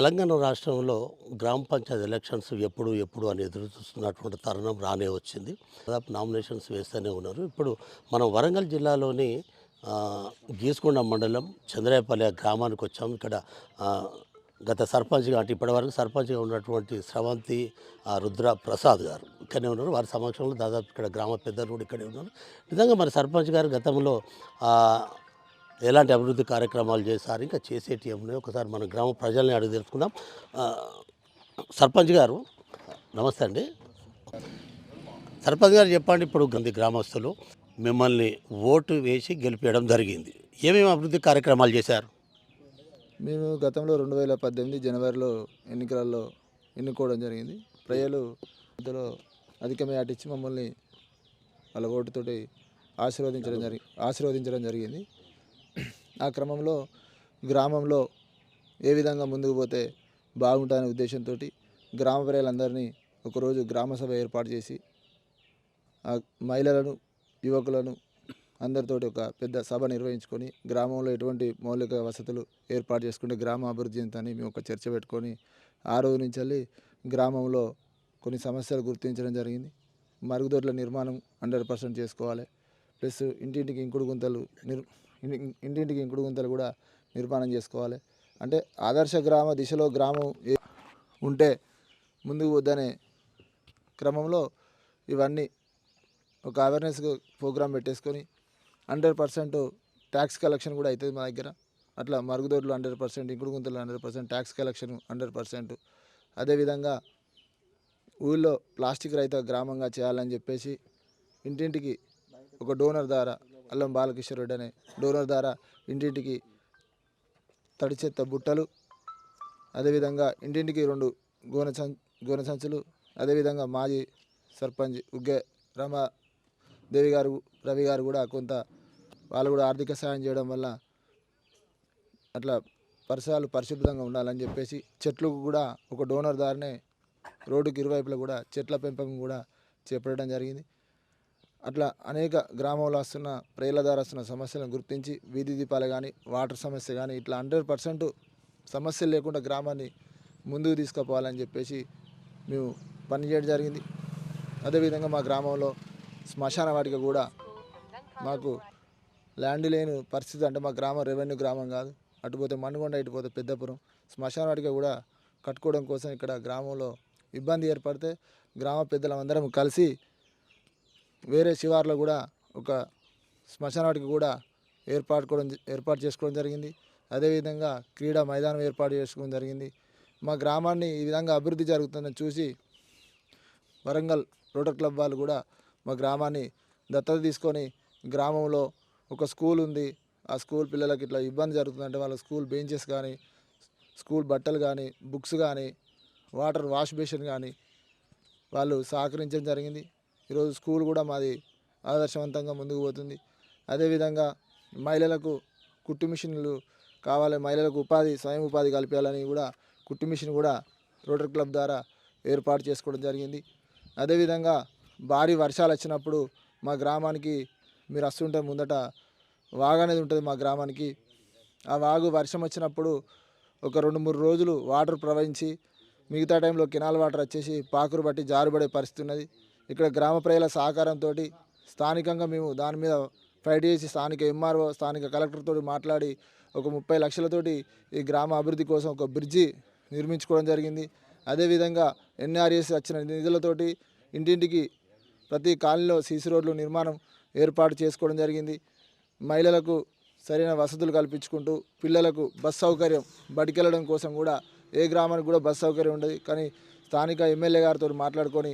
తెలంగాణ రాష్ట్రంలో గ్రామ పంచాయతీ ఎలక్షన్స్ ఎప్పుడు ఎప్పుడు అని ఎదురు చూస్తున్నటువంటి తరుణం రానే వచ్చింది. దాదాపు నామినేషన్స్ వేస్తూనే ఉన్నారు. ఇప్పుడు మనం వరంగల్ జిల్లాలోని గీసుకొండ మండలం చంద్రాయపల్లె గ్రామానికి వచ్చాము ఇక్కడ గత సర్పంచ్గా అంటే ఇప్పటివరకు సర్పంచ్గా ఉన్నటువంటి స్రవంతి ఆ, రుద్ర ప్రసాద్ గారు ఇక్కడనే ఉన్నారు. వారి సమక్షంలో దాదాపు ఇక్కడ గ్రామ పెద్దలు కూడా ఇక్కడే ఉన్నారు. నిజంగా మరి సర్పంచ్ గారు గతంలో ఎలాంటి అభివృద్ధి కార్యక్రమాలు చేశారు ఇంకా చేసేటి ఏమున్నాయి ఒకసారి మన గ్రామ ప్రజల్ని అడిగి తెలుసుకుందాం. సర్పంచ్ గారు నమస్తే అండి. సర్పంచ్ గారు చెప్పండి ఇప్పుడు గంది గ్రామస్తులు మిమ్మల్ని ఓటు వేసి గెలిపేయడం జరిగింది. ఏమేమి అభివృద్ధి కార్యక్రమాలు చేశారు? మేము గతంలో రెండు వేల పద్దెనిమిది జనవరిలో ఎన్నికలలో ఎన్నుకోవడం జరిగింది. ప్రజలు ఇందులో అధిక మేట ఇచ్చి మమ్మల్ని వాళ్ళ ఓటుతోటి ఆశీర్వదించడం జరిగి ఆశీర్వదించడం జరిగింది. ఆ క్రమంలో గ్రామంలో ఏ విధంగా ముందుకు పోతే బాగుంటుందనే ఉద్దేశంతో గ్రామ ప్రజలందరినీ ఒకరోజు గ్రామ సభ ఏర్పాటు చేసి ఆ మహిళలను యువకులను అందరితోటి ఒక పెద్ద సభ నిర్వహించుకొని గ్రామంలో ఎటువంటి మౌలిక వసతులు ఏర్పాటు చేసుకుంటే గ్రామ అభివృద్ధి అని మేము ఒక చర్చ పెట్టుకొని ఆ రోజు నుంచి వెళ్ళి గ్రామంలో కొన్ని సమస్యలు గుర్తించడం జరిగింది. మరుగుదొడ్ల నిర్మాణం హండ్రెడ్ పర్సెంట్ చేసుకోవాలి. ప్లస్ ఇంటింటికి ఇంకుడు గుంతలు నిర్ ఇంటింటికి ఇంకుడు గుంతలు కూడా నిర్మాణం చేసుకోవాలి. అంటే ఆదర్శ గ్రామ దిశలో గ్రామం ఉంటే ముందుకు వద్దనే క్రమంలో ఇవన్నీ ఒక అవేర్నెస్ ప్రోగ్రామ్ పెట్టేసుకొని హండ్రెడ్ పర్సెంట్ ట్యాక్స్ కలెక్షన్ కూడా అవుతుంది మా దగ్గర. అట్లా మరుగుదొడ్లు హండ్రెడ్ పర్సెంట్ ఇంకుడు గుంతలు hundred percent tax collection hundred percent అదేవిధంగా ఊళ్ళో ప్లాస్టిక్ రహిత గ్రామంగా చేయాలని చెప్పేసి ఇంటింటికి ఒక డోనర్ ద్వారా అల్లం బాలకిషోరుడు అనే డోనర్ ద్వారా ఇంటింటికి తడి చెత్త బుట్టలు అదేవిధంగా ఇంటింటికి రెండు గోనె సం గోనె సంచులు అదేవిధంగా మాజీ సర్పంచ్ ఉగ్గే రమాదేవి గారు రవి గారు కూడా కొంత వాళ్ళు కూడా ఆర్థిక సాయం చేయడం వల్ల అట్లా పరిసరాలు పరిశుభ్రంగా ఉండాలని చెప్పేసి చెట్లకు కూడా ఒక డోనర్ ద్వారానే రోడ్డుకి ఇరువైపులా కూడా చెట్ల పెంపకం కూడా చేపట్టడం జరిగింది. అట్లా అనేక గ్రామంలో వస్తున్న ప్రజల ద్వారా వస్తున్న సమస్యలను గుర్తించి వీధి దీపాలు కానీ వాటర్ సమస్య కానీ ఇట్లా హండ్రెడ్ పర్సెంట్ సమస్యలు లేకుండా గ్రామాన్ని ముందుకు తీసుకుపోవాలని చెప్పేసి మేము పనిచేయడం జరిగింది. అదేవిధంగా మా గ్రామంలో శ్మశాన వాటిక కూడా మాకు ల్యాండ్ లేని పరిస్థితి అంటే మా గ్రామం రెవెన్యూ గ్రామం కాదు. అటుపోతే మణుగొండ ఇటుపోతే పెద్దపురం. శ్మశాన వాటిక కూడా కట్టుకోవడం కోసం ఇక్కడ గ్రామంలో ఇబ్బంది ఏర్పడితే గ్రామ పెద్దలందరం కలిసి వేరే శివార్లో కూడా ఒక శ్మశాన కూడా ఏర్పాటుకోవడం ఏర్పాటు చేసుకోవడం జరిగింది. అదేవిధంగా క్రీడా మైదానం ఏర్పాటు చేసుకోవడం జరిగింది. మా గ్రామాన్ని ఈ విధంగా అభివృద్ధి జరుగుతుందని చూసి వరంగల్ రోటర్ క్లబ్ వాళ్ళు కూడా మా గ్రామాన్ని దత్తత తీసుకొని గ్రామంలో ఒక స్కూల్ ఉంది. ఆ స్కూల్ పిల్లలకి ఇట్లా ఇబ్బంది జరుగుతుందంటే వాళ్ళ స్కూల్ బెంచెస్ కానీ స్కూల్ బట్టలు కానీ బుక్స్ కానీ వాటర్ వాష్ బేసిన్ కానీ వాళ్ళు సహకరించడం జరిగింది. ఈరోజు స్కూల్ కూడా మాది ఆదర్శవంతంగా ముందుకు పోతుంది. అదేవిధంగా మహిళలకు కుట్టు మిషన్లు కావాలి మహిళలకు ఉపాధి స్వయం ఉపాధి కల్పించాలని కూడా కుట్టు మిషన్ కూడా రోటరీ క్లబ్ ద్వారా ఏర్పాటు చేసుకోవడం జరిగింది. అదేవిధంగా భారీ వర్షాలు వచ్చినప్పుడు మా గ్రామానికి మీరు వస్తుంటే ముందట వాగు అనేది ఉంటుంది మా గ్రామానికి. ఆ వాగు వర్షం వచ్చినప్పుడు ఒక రెండు మూడు రోజులు వాటర్ ప్రవహించి మిగతా టైంలో కెనాల్ వాటర్ వచ్చేసి పాకురు బట్టి జారుబడే పరిస్థితి ఉన్నది. ఇక్కడ గ్రామ ప్రజల సహకారంతో స్థానికంగా మేము దాని మీద ఫైట్ చేసి స్థానిక ఎంఆర్ఓ స్థానిక కలెక్టర్తో మాట్లాడి ఒక ముప్పై లక్షలతోటి ఈ గ్రామ అభివృద్ధి కోసం ఒక బ్రిడ్జి నిర్మించుకోవడం జరిగింది. అదేవిధంగా ఎన్ఆర్ఎస్ వచ్చిన నిధులతోటి ఇంటింటికి ప్రతి కాలనీలో సీసీ రోడ్లు నిర్మాణం ఏర్పాటు చేసుకోవడం జరిగింది. మహిళలకు సరైన వసతులు కల్పించుకుంటూ పిల్లలకు బస్ సౌకర్యం బడికెళ్ళడం కోసం కూడా ఏ గ్రామానికి కూడా బస్ సౌకర్యం ఉండదు. కానీ స్థానిక ఎమ్మెల్యే గారితో మాట్లాడుకొని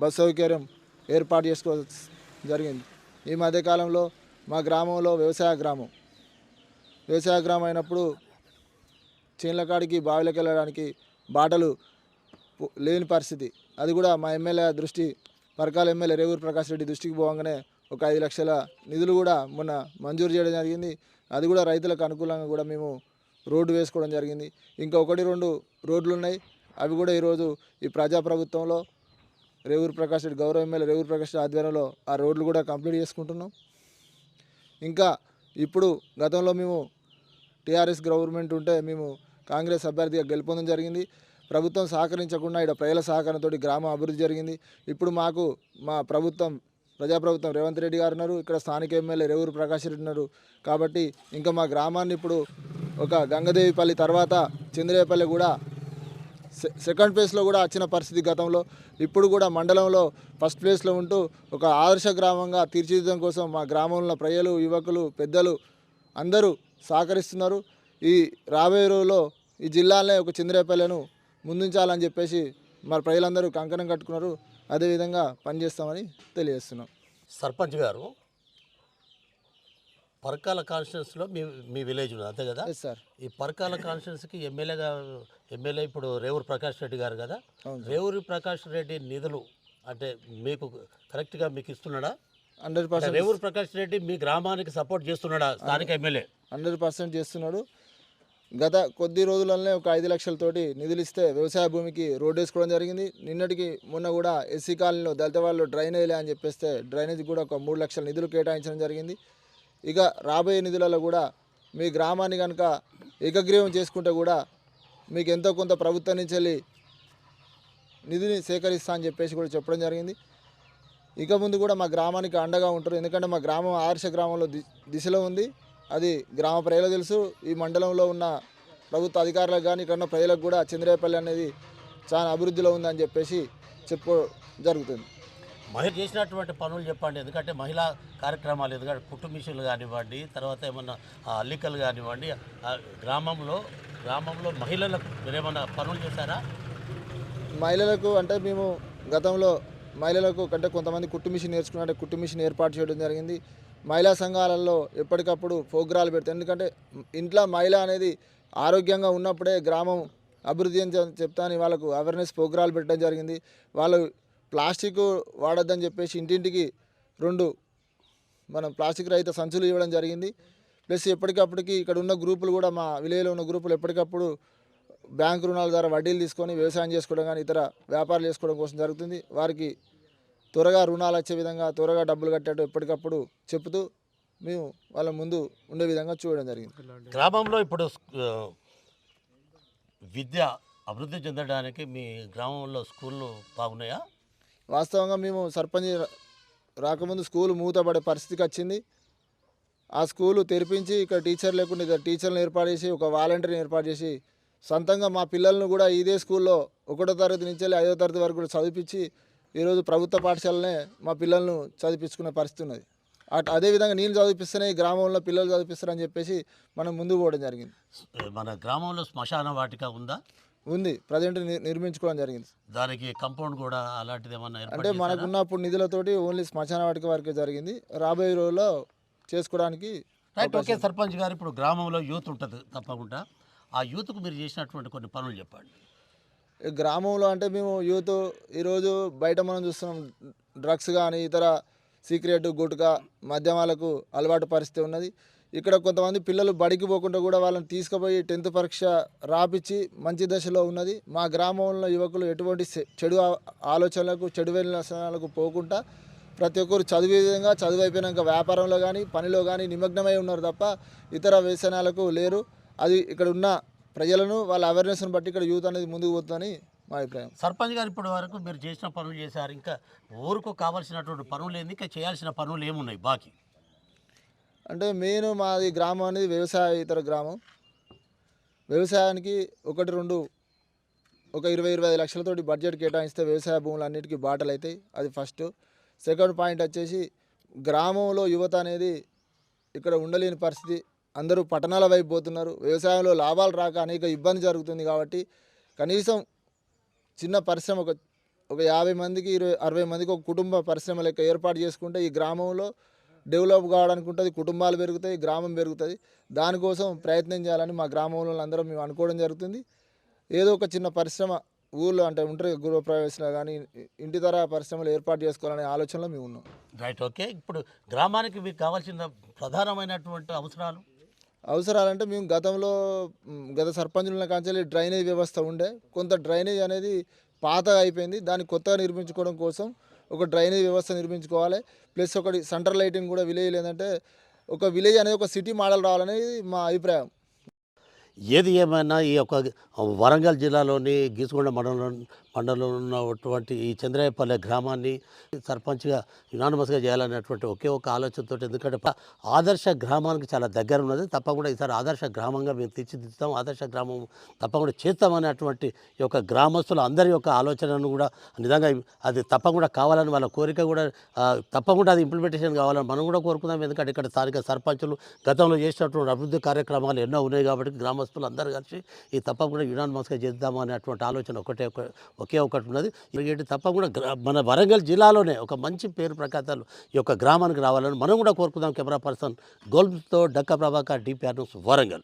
బస్ సౌకర్యం ఏర్పాటు చేసుకో జరిగింది. ఈ మధ్యకాలంలో మా గ్రామంలో వ్యవసాయ గ్రామం. వ్యవసాయ గ్రామం అయినప్పుడు చేనుల కాడికి బావిలోకి వెళ్ళడానికి బాటలు లేని పరిస్థితి. అది కూడా మా ఎమ్మెల్యే దృష్టి పరకాల ఎమ్మెల్యే రేవూరు ప్రకాష్ రెడ్డి దృష్టికి పోగానే ఒక ఐదు లక్షల నిధులు కూడా మొన్న మంజూరు చేయడం జరిగింది. అది కూడా రైతులకు అనుకూలంగా కూడా మేము రోడ్డు వేసుకోవడం జరిగింది. ఇంకా ఒకటి రెండు రోడ్లు ఉన్నాయి. అవి కూడా ఈరోజు ఈ ప్రజాప్రభుత్వంలో రేవూరు ప్రకాష్ రెడ్డి గౌరవ ఎమ్మెల్యే రేవూరు ప్రకాష్ ఆధ్వర్యంలో ఆ రోడ్లు కూడా కంప్లీట్ చేసుకుంటున్నాం. ఇంకా ఇప్పుడు గతంలో మేము టీఆర్ఎస్ గవర్నమెంట్ ఉంటే మేము కాంగ్రెస్ అభ్యర్థిగా గెలుపొందడం జరిగింది. ప్రభుత్వం సహకరించకుండా ఇక్కడ ప్రజల సహకారంతో గ్రామం అభివృద్ధి జరిగింది. ఇప్పుడు మాకు మా ప్రభుత్వం ప్రజాప్రభుత్వం రేవంత్ రెడ్డి గారు ఉన్నారు ఇక్కడ స్థానిక ఎమ్మెల్యే రేవూరు ప్రకాష్ రెడ్డి ఉన్నారు. కాబట్టి ఇంకా మా గ్రామాన్ని ఇప్పుడు ఒక గంగదేవిపల్లి తర్వాత చంద్రేపల్లి కూడా సెకండ్ ప్లేస్లో కూడా వచ్చిన పరిస్థితి గతంలో. ఇప్పుడు కూడా మండలంలో ఫస్ట్ ప్లేస్లో ఉంటూ ఒక ఆదర్శ గ్రామంగా తీర్చిదిద్దడం కోసం మా గ్రామంలో ప్రజలు యువకులు పెద్దలు అందరూ సహకరిస్తున్నారు. ఈ రాబోయే రోజులో ఈ జిల్లాలనే ఒక చంద్రేపల్లెను ముందుంచాలని చెప్పేసి మరి ప్రజలందరూ కంకణం కట్టుకున్నారు. అదేవిధంగా పనిచేస్తామని తెలియజేస్తున్నాం. సర్పంచ్ గారు పరకాల కాన్స్టిట్యున్సీలో మీ మీ విలేజ్ ఉంది అంతే కదా? సార్ ఈ పరకాల కాన్స్టిట్యున్సీకి ఎమ్మెల్యేగా ఎమ్మెల్యే ఇప్పుడు రేవూరు ప్రకాష్ రెడ్డి గారు కదా? రేవూరి ప్రకాష్ రెడ్డి నిధులు అంటే మీకు కరెక్ట్గా మీకు ఇస్తున్నాడా? హండ్రెడ్ పర్సెంట్ రేవూరు ప్రకాష్ రెడ్డి మీ గ్రామానికి సపోర్ట్ చేస్తున్నాడా స్థానిక ఎమ్మెల్యే? హండ్రెడ్ పర్సెంట్ చేస్తున్నాడు. గత కొద్ది రోజులనే ఒక ఐదు లక్షలతోటి నిధులు ఇస్తే వ్యవసాయ భూమికి రోడ్ వేసుకోవడం జరిగింది. నిన్నటికి మొన్న కూడా ఎస్సీ కాలనీలో దళిత వాళ్ళు డ్రైనేజ్ అని చెప్పేస్తే డ్రైనేజ్ కూడా ఒక మూడు లక్షల నిధులు కేటాయించడం జరిగింది. ఇక రాబోయే నిధులలో కూడా మీ గ్రామాన్ని కనుక ఏకగ్రీవం చేసుకుంటే కూడా మీకు ఎంతో కొంత ప్రభుత్వం నుంచి వెళ్ళి నిధిని సేకరిస్తా అని చెప్పేసి కూడా చెప్పడం జరిగింది. ఇక ముందు కూడా మా గ్రామానికి అండగా ఉంటారు. ఎందుకంటే మా గ్రామం ఆర్ష గ్రామంలో ది దిశలో ఉంది. అది గ్రామ ప్రజలకు తెలుసు. ఈ మండలంలో ఉన్న ప్రభుత్వ అధికారులకు కానీ ఇక్కడ ప్రజలకు కూడా చంద్రేపల్లి అనేది చాలా అభివృద్ధిలో ఉందని చెప్పేసి చెప్పు జరుగుతుంది. మహిళ చేసినటువంటి పనులు చెప్పండి. ఎందుకంటే మహిళా కార్యక్రమాలు ఎందుకంటే కుటుంబీషులు కానివ్వండి తర్వాత ఏమన్నా ఆ, అల్లికలు కానివ్వండి గ్రామంలో గ్రామంలో మహిళలకు మీరేమన్నా పనులు చేశారా? మహిళలకు అంటే మేము గతంలో మహిళలకు అంటే కొంతమంది కుట్టు మిషన్ నేర్చుకున్నట్టే కుట్టు మిషన్ ఏర్పాటు చేయడం జరిగింది. మహిళా సంఘాలలో ఎప్పటికప్పుడు ప్రోగ్రాలు పెడతాయి ఎందుకంటే ఇంట్లో మహిళ అనేది ఆరోగ్యంగా ఉన్నప్పుడే గ్రామం అభివృద్ధి అని చెప్- వాళ్ళకు అవేర్నెస్ ప్రోగ్రాలు పెట్టడం జరిగింది. వాళ్ళు ప్లాస్టిక్ వాడొద్దని చెప్పేసి ఇంటింటికి రెండు మనం ప్లాస్టిక్ రహిత సంచులు ఇవ్వడం జరిగింది. ప్లస్ ఎప్పటికప్పటికి ఇక్కడ ఉన్న గ్రూపులు కూడా మా విలేజ్లో ఉన్న గ్రూపులు ఎప్పటికప్పుడు బ్యాంక్ రుణాల ద్వారా వడ్డీలు తీసుకొని వ్యవసాయం చేసుకోవడం కానీ ఇతర వ్యాపారాలు చేసుకోవడం కోసం జరుగుతుంది. వారికి త్వరగా రుణాలు వచ్చే విధంగా త్వరగా డబ్బులు కట్టేట్టు ఎప్పటికప్పుడు చెప్తూ మేము వాళ్ళ ముందు ఉండే విధంగా చూడడం జరిగింది. గ్రామంలో ఇప్పుడు విద్య అభివృద్ధి చెందడానికి మీ గ్రామంలో స్కూళ్ళు బాగున్నాయా? వాస్తవంగా మేము సర్పంచ్ రాకముందు స్కూల్ మూతపడే పరిస్థితికి వచ్చింది. ఆ స్కూలు తెరిపించి ఇక్కడ టీచర్ లేకుండా ఇద్దరు టీచర్లను ఏర్పాటు చేసి ఒక వాలంటీర్ని ఏర్పాటు చేసి సొంతంగా మా పిల్లలను కూడా ఇదే స్కూల్లో ఒకటో తరగతి నుంచి వెళ్ళి ఐదో తరగతి వరకు కూడా చదివించి ఈరోజు ప్రభుత్వ పాఠశాలనే మా పిల్లలను చదివించుకునే పరిస్థితి ఉన్నది. అట్ అదేవిధంగా నేను చదివిపిస్తేనే ఈ గ్రామంలో పిల్లలు చదివిస్తారని చెప్పేసి మనం ముందుకు పోవడం జరిగింది. మన గ్రామంలో శ్మశాన వాటిక ఉందా? ఉంది. ప్రజెంట్ నిర్మించుకోవడం జరిగింది. దానికి కంపౌండ్ కూడా అలాంటిది ఏమన్నా అంటే? మనకున్నప్పుడు నిధులతోటి ఓన్లీ శ్మశాన వాటిక వరకే జరిగింది. రాబోయే రోజుల్లో చేసుకోవడానికి రైట్ ఓకే సర్పంచ్ గారు ఇప్పుడు గ్రామంలో యూత్ ఉంటుంది తప్పకుండా. ఆ యూత్కు మీరు చేసినటువంటి కొన్ని పనులు చెప్పండి. గ్రామంలో అంటే మేము యూత్ ఈరోజు బయట మనం చూస్తున్నాం డ్రగ్స్ కానీ ఇతర సీక్రెట్ గుట్కా మద్యమాలకు అలవాటు పరిస్థితి ఉన్నది. ఇక్కడ కొంతమంది పిల్లలు బడికి పోకుండా కూడా వాళ్ళని తీసుకుపోయి టెన్త్ పరీక్ష రాపిచ్చి మంచి దశలో ఉన్నది. మా గ్రామంలో యువకులు ఎటువంటి చెడు ఆలోచనలకు చెడు వ్యసనాలకు పోకుండా ప్రతి ఒక్కరు చదివే విధంగా చదువు అయిపోయినాక వ్యాపారంలో కానీ పనిలో కానీ నిమగ్నమై ఉన్నారు తప్ప ఇతర వ్యసనాలకు లేరు. అది ఇక్కడ ఉన్న ప్రజలను వాళ్ళ అవేర్నెస్ని బట్టి ఇక్కడ యూత్ అనేది ముందుకు పోతుందని మా అభిప్రాయం. సర్పంచ్ గారు ఇప్పటి వరకు మీరు చేసిన పనులు చేశారు. ఇంకా ఊరుకు కావాల్సినటువంటి పనులు ఏంది? ఇంకా చేయాల్సిన పనులు ఏమున్నాయి? బాకీ. అంటే మెయిన్ మాది గ్రామం అనేది వ్యవసాయ ఇతర గ్రామం. వ్యవసాయానికి ఒకటి రెండు ఒక ఇరవై ఇరవై ఐదు లక్షలతోటి బడ్జెట్ కేటాయిస్తే వ్యవసాయ భూములు అన్నిటికీ బాటలు అవుతాయి అది ఫస్ట్. సెకండ్ పాయింట్ వచ్చేసి గ్రామంలో యువత అనేది ఇక్కడ ఉండలేని పరిస్థితి. అందరూ పట్టణాల వైపు పోతున్నారు. వ్యవసాయంలో లాభాలు రాక అనేక ఇబ్బంది జరుగుతుంది కాబట్టి కనీసం చిన్న పరిశ్రమ ఒక ఒక యాభై మందికి ఇరవై అరవై మందికి ఒక కుటుంబ పరిశ్రమ లెక్క ఏర్పాటు చేసుకుంటే ఈ గ్రామంలో డెవలప్ కావడానికి ఉంటుంది కుటుంబాలు పెరుగుతాయి గ్రామం పెరుగుతుంది. దానికోసం ప్రయత్నం చేయాలని మా గ్రామంలో అందరం మేము అనుకోవడం జరుగుతుంది. ఏదో ఒక చిన్న పరిశ్రమ ఊళ్ళో అంటే ఉంటారు గృహప్రవేశంలో కానీ ఇంటి తర పరిశ్రమలు ఏర్పాటు చేసుకోవాలనే ఆలోచనలో మేము ఉన్నాం. రైట్ ఓకే ఇప్పుడు గ్రామానికి మీకు కావాల్సిన ప్రధానమైనటువంటి అవసరాలు? అవసరాలంటే మేము గతంలో గత సర్పంచుల కాంచెల్లి డ్రైనేజ్ వ్యవస్థ ఉండే. కొంత డ్రైనేజ్ అనేది పాతగా అయిపోయింది. దాన్ని కొత్తగా నిర్మించుకోవడం కోసం ఒక డ్రైనేజ్ వ్యవస్థ నిర్మించుకోవాలి. ప్లస్ ఒకటి సెంటర్ లైటింగ్ కూడా విలేజ్ ఏంటంటే ఒక విలేజ్ అనేది ఒక సిటీ మోడల్ రావాలనేది మా అభిప్రాయం. ఏది ఏమైనా ఈ యొక్క వరంగల్ జిల్లాలోని గీసుగొండ మండలం మండలంలో ఉన్నటువంటి ఈ చంద్రాయపల్లె గ్రామాన్ని సర్పంచ్గా యునానిమస్గా చేయాలనేటువంటి ఒకే ఒక ఆలోచనతో ఎందుకంటే ఆదర్శ గ్రామానికి చాలా దగ్గర ఉన్నది తప్పకుండా ఈసారి ఆదర్శ గ్రామంగా మేము తీర్చిదిద్దుతాం. ఆదర్శ గ్రామం తప్పకుండా చేస్తామనేటువంటి యొక్క గ్రామస్తుల అందరి యొక్క ఆలోచనను కూడా నిజంగా అది తప్పకుండా కావాలని వాళ్ళ కోరిక కూడా తప్పకుండా అది ఇంప్లిమెంటేషన్ కావాలని మనం కూడా కోరుకుందాం. ఎందుకంటే ఇక్కడ స్థానిక సర్పంచులు గతంలో చేసినటువంటి అభివృద్ధి కార్యక్రమాలు ఎన్నో ఉన్నాయి కాబట్టి గ్రామస్తులు అందరూ కలిసి ఈ తప్పకుండా యునానిమస్గా చేద్దాం అనేటువంటి ఆలోచన ఒకటే ఒకే ఒకటి ఉన్నది. ఇరిగేటి తప్పకుండా గ్రా- మన వరంగల్ జిల్లాలోనే ఒక మంచి పేరు ప్రఖ్యాతాలు ఈ యొక్క గ్రామానికి రావాలని మనం కూడా కోరుకుందాం. కెమెరా పర్సన్ గోల్తో డక్క ప్రభాకర్ డిపిఆర్ వరంగల్.